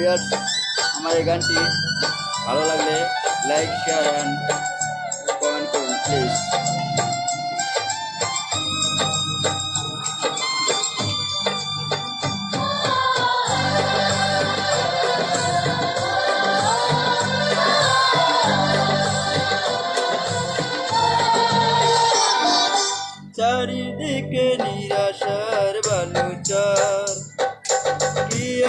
Viewers আমার এই গানটি ভালো লাগলে লাইক শেয়ার অ্যান্ড কমেন্ট করুন প্লিজ চারিদিকে নিরাশার বালুচর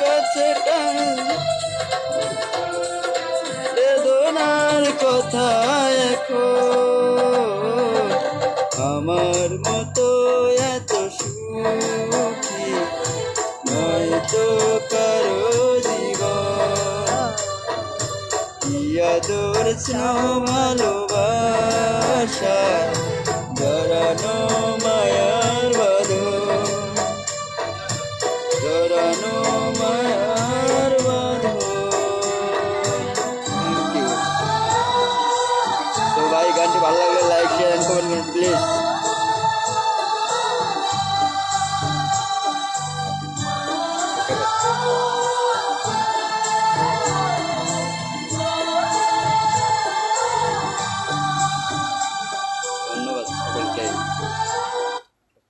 কাছে বেদনার কথা এখন। আমার মতো এত সুখী ভালোবাসা? God bless.